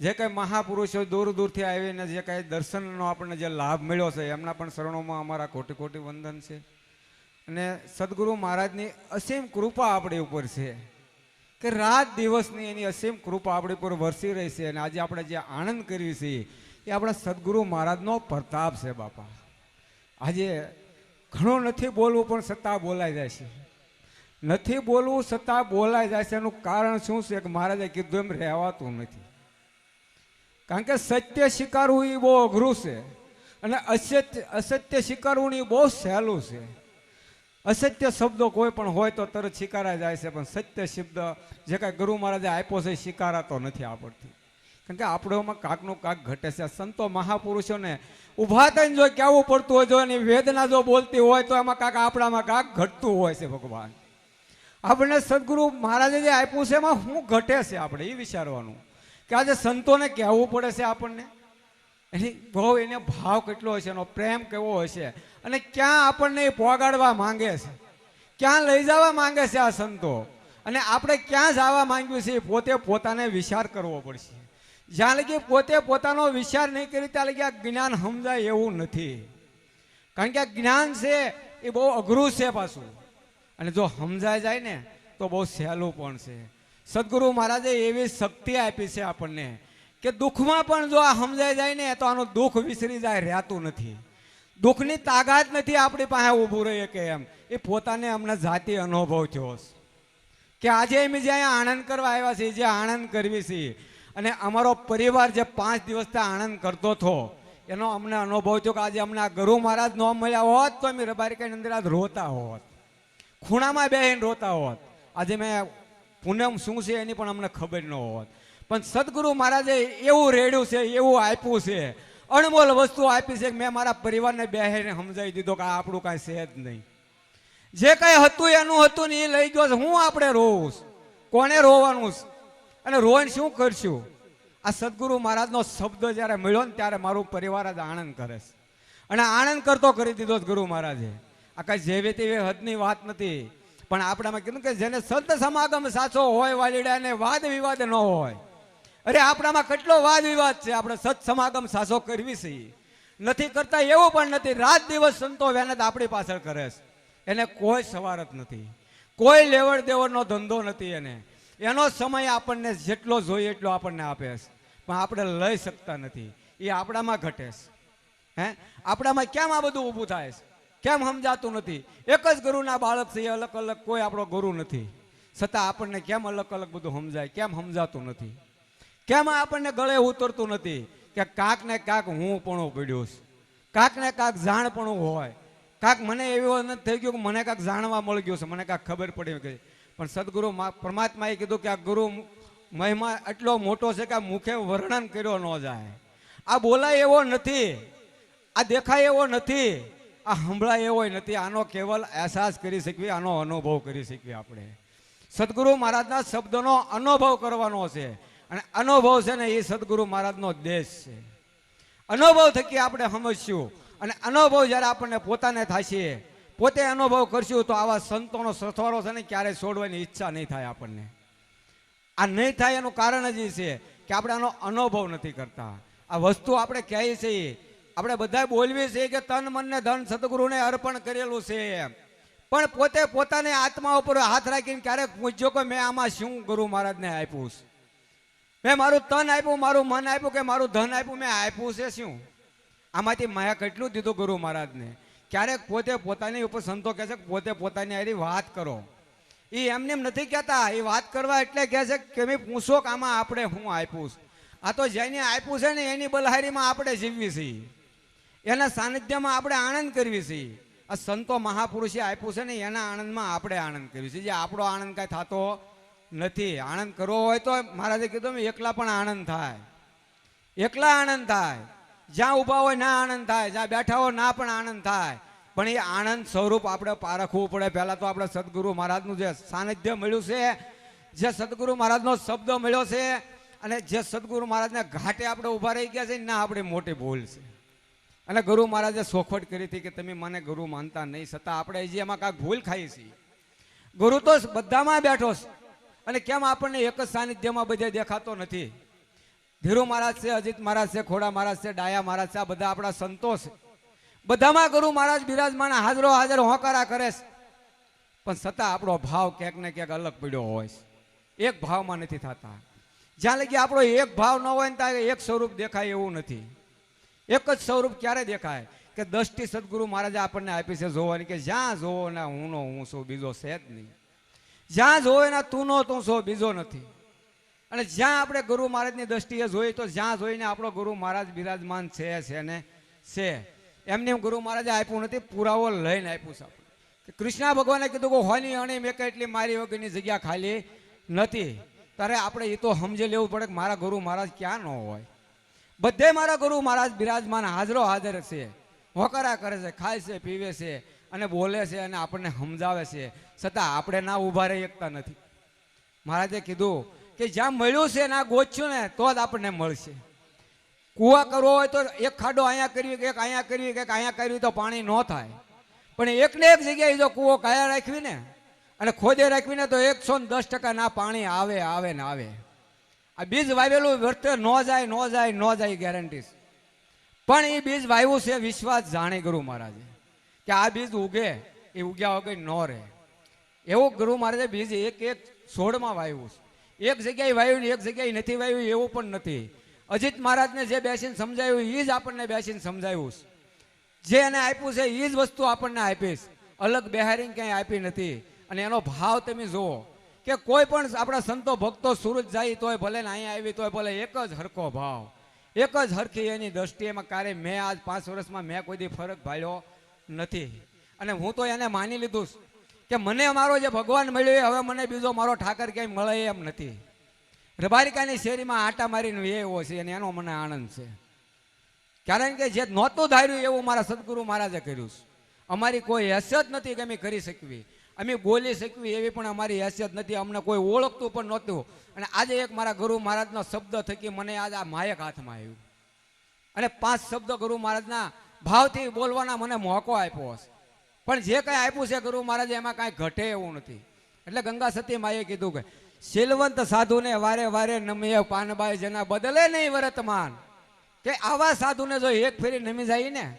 જે કાંઈ મહાપુરુષો દૂર દૂરથી આવીને જે કાંઈ દર્શનનો આપણને જે લાભ મળ્યો છે, એમના પણ શરણોમાં અમારા કોટી કોટી વંદન છે. અને સદગુરુ મહારાજની અસીમ કૃપા આપણી ઉપર છે કે રાત દિવસની એની અસીમ કૃપા આપણી ઉપર વરસી રહી છે અને આજે આપણે જે આનંદ કરીએ છે, એ આપણા સદગુરુ મહારાજનો પ્રતાપ છે બાપા. આજે ઘણું નથી બોલવું, પણ છતાં બોલાઈ જાય છે. નથી બોલવું છતાં બોલાઈ જાય છે એનું કારણ શું છે કે મહારાજે કીધું એમ રહેવાતું નથી. કારણ કે સત્ય સ્વીકારવું એ બહુ અઘરું છે. અને અસત્ય અસત્ય સ્વીકારવું એ બહુ સહેલું છે. અસત્ય શબ્દો કોઈ પણ હોય તો તરત સ્વીકારાઈ જાય છે, પણ સત્ય શબ્દ જે કાંઈ ગુરુ મહારાજે આપ્યો છે સ્વીકારાતો નથી આપણથી કારણ કે આપણોમાં કાકનું કાક ઘટે છે. સંતો મહાપુરુષોને ઊભા થઈને જો કહેવું પડતું હોય, જો એની વેદના જો બોલતી હોય, તો એમાં કાક આપણામાં કાક ઘટતું હોય છે ભગવાન. આપણને સદગુરુ મહારાજે જે આપ્યું છે, એમાં શું ઘટે છે આપણે, એ વિચારવાનું. કે આજે સંતોને કહેવું પડે છે આપણને? એની બહુ એને ભાવ કેટલો હશે એનો, પ્રેમ કેવો હશે? અને ક્યાં આપણને એ પોગાડવા માંગે છે? ક્યાં લઈ જવા માંગે છે આ સંતો? અને આપણે ક્યાં જવા માંગ્યું છે એ પોતે પોતાને વિચાર કરવો પડશે. જ્યાં લગી પોતે પોતાનો વિચાર નહીં કરી, ત્યાં લગી આ જ્ઞાન સમજાય એવું નથી. કારણ કે આ જ્ઞાન છે એ બહુ અઘરું છે પાછું. અને જો સમજાય જાય ને, તો બહુ સહેલું પણ છે. સદગુરુ મહારાજે એવી શક્તિ આપી છે આપણને કે દુઃખમાં પણ જો આ સમજાઈ જાય ને, તો આનું દુઃખ વિસરી જાય, રહેતું નથી. દુઃખની તાકાત નથી આપણી પાસે ઊભું રહી કે એમ. એ પોતાને અમને જાતિ અનુભવ થયો કે આજે અમે જે અહીંયા આનંદ કરવા આવ્યા છીએ, જે આનંદ કરવી છે, અને અમારો પરિવાર જે પાંચ દિવસથી આનંદ કરતો હતો, એનો અમને અનુભવ થયો કે આજે અમને આ ગુરુ મહારાજ ન મળ્યા હોત, તો અમે રબારી કઈ અંદર આજ રોતા હોત. ખૂણામાં બેહીને રોતા હોત. આજે મેં પૂનમ શું છે એની પણ અમને ખબર ન હોત. પણ સદગુરુ મહારાજે એવું રેડ્યું છે, એવું આપ્યું છે. અણમોલ વસ્તુ આપી છે મેં મારા પરિવારને બેહીને સમજાવી દીધો કે આપણું કાંઈ છે જ નહીં. જે કાંઈ હતું એનું હતું ને એ લઈ ગયો હું આપણે રોવું? કોને રોવાનું અને રોઈને શું કરશું? આ સદગુરુ મહારાજનો શબ્દ જ્યારે મળ્યો ને ત્યારે મારું પરિવાર જ આનંદ કરે છે. અને આનંદ કરતો કરી દીધો ગુરુ મહારાજે. આ કાંઈ જેવી તેવી હદની વાત નથી. પણ આપણામાં કીધું કે જેને સંત સમાગમ સાચો હોય વાલીડા ને વાદ વિવાદ ન હોય. અરે આપણામાં કેટલો વાદ વિવાદ છે? આપણે સત સમાગમ સાચો કરવી છે. નથી કરતા એવું પણ નથી. રાત દિવસ સંતો મહેનત આપણી પાછળ કરે છે. એને કોઈ સવાર જ નથી. કોઈ લેવડ દેવડનો ધંધો નથી એને. એનો સમય આપણને જેટલો જોઈએ એટલો આપણને આપે છે. પણ આપણે લઈ શકતા નથી. એ આપણામાં ઘટે છે. હે? આપણામાં કેમ આ બધું ઊભું થાય છે? કેમ સમજાતું નથી? એક જ ગુરુના બાળક છે અલગ અલગ કોઈ આપણો ગુરુ નથી. છતાં આપણને કેમ અલગ અલગ બધું સમજાય? કેમ સમજાતું નથી? કેમ આપણને ગળે ઉતરતું નથી કે કાંક ને કાંક હું પણ પડ્યો છું? કાંક ને કાંક જાણપણું હોય. કાંક મને એવો નથી થઈ ગયું કે મને કાંક જાણવા મળી ગયું છે, મને કાંક ખબર પડી ગઈ. પણ સદગુરુ પરમાત્માએ કીધું કે આ ગુરુ મહિમા એટલો મોટો છે કે આ મુખે વર્ણન કર્યો ન જાય. આ બોલાય એવો નથી. આ દેખાય એવો નથી. આ સંભળાય એવો નથી, આનો કેવલ અહેસાસ કરી શકવી, આનો અનુભવ કરી શકવી આપણે. સદગુરુ મહારાજના શબ્દોનો અનુભવ કરવાનો છે. અને અનુભવ છે ને એ સદગુરુ મહારાજનો દેશ છે. અનુભવ થકી આપણે સમજશું. અને અનુભવ જ્યારે આપણને પોતાને થશે, પોતે અનુભવ કરશું તો આવા સંતોનો સથવારો છે ને ક્યારેય છોડવાની ઈચ્છા નહીં થાય આપણને. આ નહીં થાય એનું કારણ જ એ છે કે આપણે આનો અનુભવ નથી કરતા. આ વસ્તુ આપણે કહીએ છીએ આપણે બધા બોલવી છે કે તન, મન ને ધન સદગુરુને અર્પણ કરેલું છે એમ. પણ પોતે પોતાની આત્મા ઉપર હાથ રાખીને ક્યારેક પૂછજો કે મેં આમાં શું ગુરુ મહારાજને આપ્યું છે? મેં મારું તન આપ્યું, મારું મન આપ્યું કે મારું ધન આપ્યું? મેં આપ્યું છે શું? આમાંથી માયા કેટલું દીધું ગુરુ મહારાજને? ક્યારેક પોતે પોતાની ઉપર સંતો કહે છે કે પોતે પોતાની હારી વાત કરો. એ એમને એમ નથી કહેતા. એ વાત કરવા એટલે કહે છે કે મેં પૂછો કે આમાં આપણે હું આપ્યું આ તો જેને આપ્યું છે ને એની બલહારીમાં આપણે જીવવી છીએ. એના સાનિધ્યમાં આપણે આનંદ કરવી છીએ આ સંતો મહાપુરુષે આપ્યું છે ને, એના આનંદમાં આપણે આનંદ કરવી છે. જે આપણો આનંદ કાંઈ થતો નથી. આનંદ કરવો હોય તો મહારાજે કીધું એકલા પણ આનંદ થાય. એકલા આનંદ થાય. જ્યાં ઊભા હોય ના આનંદ થાય. જ્યાં બેઠા હોય ના પણ આનંદ થાય. પણ એ આનંદ સ્વરૂપ આપણે પારખવું પડે. પહેલાં તો આપણે સદગુરુ મહારાજનું જે સાનિધ્ય મળ્યું છે, જે સદગુરુ મહારાજનો શબ્દ મળ્યો છે, અને જે સદગુરુ મહારાજને ઘાટે આપણે ઊભા રહી ગયા છે ના આપણી મોટી ભૂલ છે. અને ગુરુ મહારાજે સોખવટ કરી હતી કે તમે મને ગુરુ માનતા નહીં, છતાં આપણે હજી એમાં કાંઈક ભૂલ ખાઈએ છીએ. ગુરુ તો બધામાં બેઠો છે. અને કેમ આપણને એક જ સાનિધ્યમાં બધે દેખાતો નથી? ધીરુ મહારાજ છે, અજીત મહારાજ છે, ખોડા મહારાજ છે, ડાયા મહારાજ છે, આ બધા આપણા સંતો છે. બધામાં ગુરુ મહારાજ બિરાજમાન હાજરો હાજર હોકારા કરે છે. પણ છતાં આપણો ભાવ ક્યાંક ને ક્યાંક અલગ પડ્યો હોય છે. એક ભાવમાં નથી થતા. જ્યાં લગી આપણો એક ભાવ ન હોય ને ત્યાં એક સ્વરૂપ દેખાય એવું નથી. એક જ સ્વરૂપ ક્યારે દેખાય? કે દષ્ટિ સદગુરુ મહારાજે આપણને આપી છે જોવાની કે જ્યાં જોવો ને હું નો હું છું, બીજો છે જ નહીં. જ્યાં જોવો એના તું નો તું છો, બીજો નથી. અને જ્યાં આપણે ગુરુ મહારાજની દ્રષ્ટિએ જોઈએ તો જ્યાં જોઈને આપણો ગુરુ મહારાજ બિરાજમાન છે છે ને છે. એમને ગુરુ મહારાજે આપ્યું નથી, પુરાવો લઈને આપ્યું છે આપણે કૃષ્ણ ભગવાને કીધું કે હોની અણી મેં એટલી મારી વગરની જગ્યા ખાલી નથી. ત્યારે આપણે એ તો સમજી લેવું પડે કે મારા ગુરુ મહારાજ ક્યાં ન હોય. બધે મારા ગુરુ મહારાજ બિરાજમાન હાજરો હાજર છે. હોકારા કરે છે, ખાય છે, પીવે છે અને બોલે છે અને આપણને સમજાવે છે. છતાં આપણે ના ઊભા રહી શકતા નથી. મહારાજે કીધું કે જ્યાં મળ્યું છે ના ગોચ્યું ને, તો જ આપણને મળશે. કૂવા કરવો હોય તો એક ખાડો અહીંયા કરવી કે એક અહીંયા કરવી કે અહીંયા કરવી તો પાણી ન થાય. પણ એકને એક જગ્યાએ જો કૂવો કાયા રાખવી ને, અને ખોદે રાખવીને તો એકસો ને દસ ટકા ના પાણી આવે આવે ને આવે. આ બીજ વાવેલું વર્તે ન જાય ન જાય ન જાય ગેરંટી પણ એ બીજ વાવ્યું છે વિશ્વાસ જાણે ગુરુ મહારાજે, કે આ બીજ ઉગે, એ ઉગ્યા વગર ન રહે. એવું ગુરુ મહારાજે બીજ એક એક છોડમાં વાવ્યું છે. એક જગ્યાએ વાવ્યું એક જગ્યાએ નથી વાવ્યું એવું પણ નથી. અજીત મહારાજને જે બેસીને સમજાયું એ જ આપણને બેસીને સમજાવ્યું છે. જે એને આપ્યું છે એ જ વસ્તુ આપણને આપીશ અલગ બિહારી ક્યાંય આપી નથી. અને એનો ભાવ તમે જુઓ કે કોઈ પણ આપણા સંતો ભક્તો સુરત જાય તોય ભલે ને અહીંયા આવી તોય ભલે એક જ હરખો ભાવ. એક જ હરખી એની દ્રષ્ટિએમાં ક્યારે મેં આજ પાંચ વર્ષમાં મેં કોઈ દી ફરક ભાળ્યો નથી. અને હું તો એને માની લીધું કે મને મારો જે ભગવાન મળ્યો એ હવે મને બીજો મારો ઠાકર ક્યાંય મળે એમ નથી. રબારિકાની શેરીમાં આટા મારીને એવો છે અને એનો મને આનંદ છે. કારણ કે જે નહોતું ધાર્યું એવું મારા સદગુરુ મહારાજે કર્યું છે. અમારી કોઈ હેસિયત નથી કે અમે કરી શકવી. અમે બોલી શકવી એવી પણ અમારી હેસિયત નથી. અમને કોઈ ઓળખતું પણ નહોતું. અને આજે એક મારા ગુરુ મહારાજનો શબ્દ થકી મને આજ આ માયક હાથમાં આવ્યું. અને પાંચ શબ્દ ગુરુ મહારાજના ભાવથી બોલવાના મને મોકો આપ્યો હશે. પણ જે કાંઈ આપ્યું છે ગુરુ મહારાજે, એમાં કાંઈ ઘટે એવું નથી. એટલે ગંગા સતી માએ કીધું કે, શીલવંત સાધુને વારે વારે નમીએ પાનબાઈ જેના બદલે નહીં વર્તમાન. કે આવા સાધુને જો એક ફેરી નમી જાય ને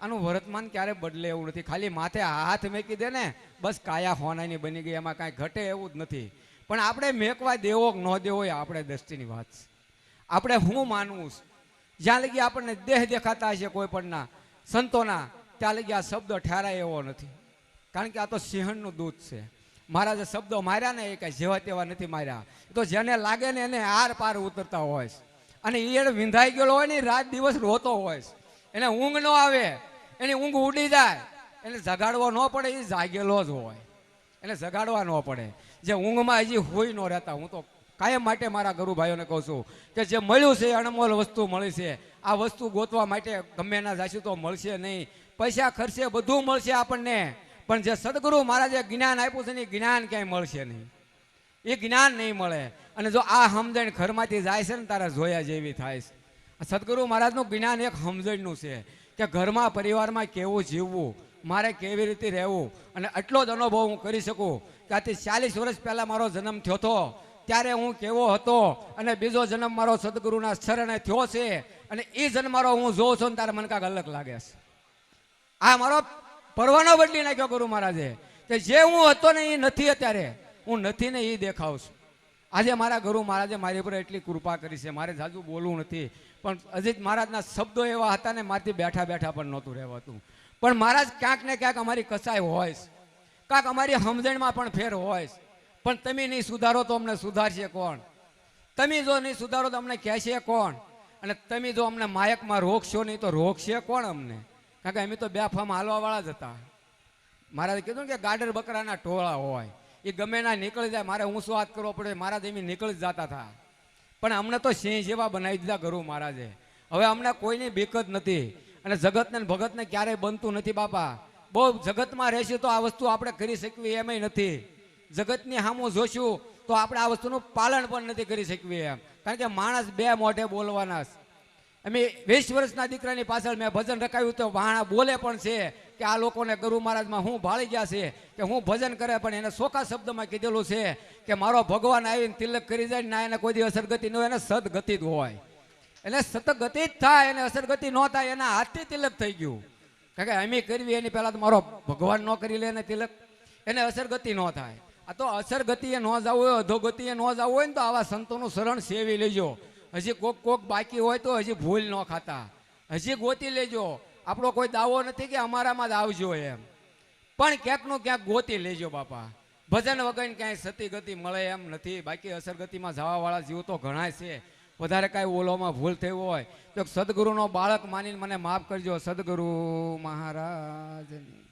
આનું વર્તમાન ક્યારે બદલે એવું નથી. ખાલી માથે હાથ મેકી દે ને, બસ કાયા હોનાની બની ગઈ, એમાં કાંઈ ઘટે એવું જ નથી. પણ આપણે મેકવા દેવો ન દેવો એ આપણે દ્રષ્ટિની વાત છે. આપણે હું માનવું જ્યાં લગી આપણને દેહ દેખાતા હશે કોઈ પણના, સંતોના, ત્યાં લગી આ શબ્દ ઠેરાય એવો નથી. કારણ કે આ તો સિંહણનું દૂધ છે. મારા જે શબ્દો માર્યા ને એ કાંઈ જેવા તેવા નથી માર્યા. તો જેને લાગે ને એને આર પાર ઉતરતા હોય છે. અને એ વિંધાઈ ગયેલો હોય ને રાત દિવસ રોતો હોય છે. એને ઊંઘ ન આવે, એની ઊંઘ ઉડી જાય. એને જગાડવો ન પડે, એ જાગેલો જ હોય. એને જગાડવા ન પડે. જે ઊંઘમાં હજી હોય ન રહેતા, હું તો કાયમ માટે મારા ગરુભાઈઓને કહું છું કે જે મળ્યું છે અણમોલ વસ્તુ મળી છે. આ વસ્તુ ગોતવા માટે ગમે ના જાશું તો મળશે નહીં. પૈસા ખર્ચે બધું મળશે આપણને. પણ જે સદગુરુ મહારાજે જ્ઞાન આપ્યું છે એ જ્ઞાન ક્યાંય મળશે નહીં. એ જ્ઞાન નહીં મળે. અને જો આ સમજણ ઘરમાંથી જાય છે ને, તારા જોયા જેવી થાય છે. સદગુરુ મહારાજનું જ્ઞાન એક સમજણનું છે કે ઘરમાં પરિવારમાં કેવું જીવવું, મારે કેવી રીતે રહેવું અને આટલો જ અનુભવ હું કરી શકું. કે આથી ચાલીસ વર્ષ પહેલાં મારો જન્મ થયો હતો. ત્યારે હું કેવો હતો અને બીજો જન્મ મારો સદગુરુના શરણે થયો છે અને એ જન્મ મારો હું જોઉં છું ને ત્યારે મને કાંક અલગ લાગે છે. આ મારો પરવાનો બદલી નાખ્યો ગુરુ મહારાજે કે જે હું હતો ને એ નથી અત્યારે. હું નથી ને એ દેખાવ છું. આજે મારા ગુરુ મહારાજે મારી ઉપર એટલી કૃપા કરી છે. મારે જાજુ બોલવું નથી. પણ અજીત મહારાજના શબ્દો એવા હતા ને મારથી બેઠા બેઠા પણ નહોતું રહેવાતું. પણ મહારાજ ક્યાંક ને ક્યાંક અમારી કસાય હોય ક્યાંક અમારી સમજણમાં પણ ફેર હોય પણ તમે નહીં સુધારો તો અમને સુધારશે કોણ? તમે જો નહીં સુધારો તો અમને કહેશે કોણ? અને તમે જો અમને માયકમાં રોકશો નહીં તો રોકશે કોણ અમને? કારણ કે અમે તો બે ફામ હાલવાવાળા જ હતા. મહારાજે કીધું કે ગાડર બકરાના ટોળા હોય. એ ગમે ના નીકળી જાય, મારે ઊંચો હાથ કરવો પડે? મારા દેવી નીકળી જતા હતા. પણ અમને તો સિંહ જેવા બનાવી દીધા ઘરો મહારાજે. હવે અમને કોઈની બીક નથી. અને જગતને ભગતને ક્યારેય બનતું નથી બાપા. બહુ જગતમાં રહેશું તો આ વસ્તુ આપણે કરી શકવી એમય નથી. જગતની સામું જોશું તો આપણે આ વસ્તુનું પાલન પણ નથી કરી શકવી એમ. કારણ કે માણસ બે મોઢે બોલવાના અમે વીસ વર્ષના દીકરાની પાછળ મેં ભજન રખાયું તો વાણા બોલે પણ છે. કે આ લોકોને ગુરુ મહારાજમાં હું ભાળી ગયા છે, કે હું ભજન કરે, પણ એને સોખા શબ્દમાં કીધેલું છે કે મારો ભગવાન આવીને તિલક કરી જાય ના એને કોઈ અસરગતિ ન હોય, એને સદગતિ જ હોય. એટલે સતત ગતિ જ થાય એને અસરગતિ ન થાય એના હાથથી તિલક થઈ ગયું. કારણ કે અમે કરવી એની પહેલાં તો મારો ભગવાન ન કરી લે એને તિલક, એને અસરગતિ ન થાય. આ તો અસરગતિએ ન જવું હોય, અધોગતિએ ન જવું હોય ને તો આવા સંતોનું શરણ સેવી લેજો. હજી કોક કોક બાકી હોય તો હજી ભૂલ ન ખાતા. હજી ગોતી લેજો. આપણો કોઈ દાવો નથી કે અમારામાં જ આવજો એમ. પણ ક્યાંકનું ક્યાંક ગોતી લેજો બાપા. ભજન વગર ક્યાંય સતી ગતિ મળે એમ નથી. બાકી અસરગતિમાં જવાવાળા જીવ તો ઘણા છે. વધારે કાંઈ ઓલોમાં ભૂલ થઈ હોય તો સદગુરુનો બાળક માનીને મને માફ કરજો. સદગુરુ મહારાજની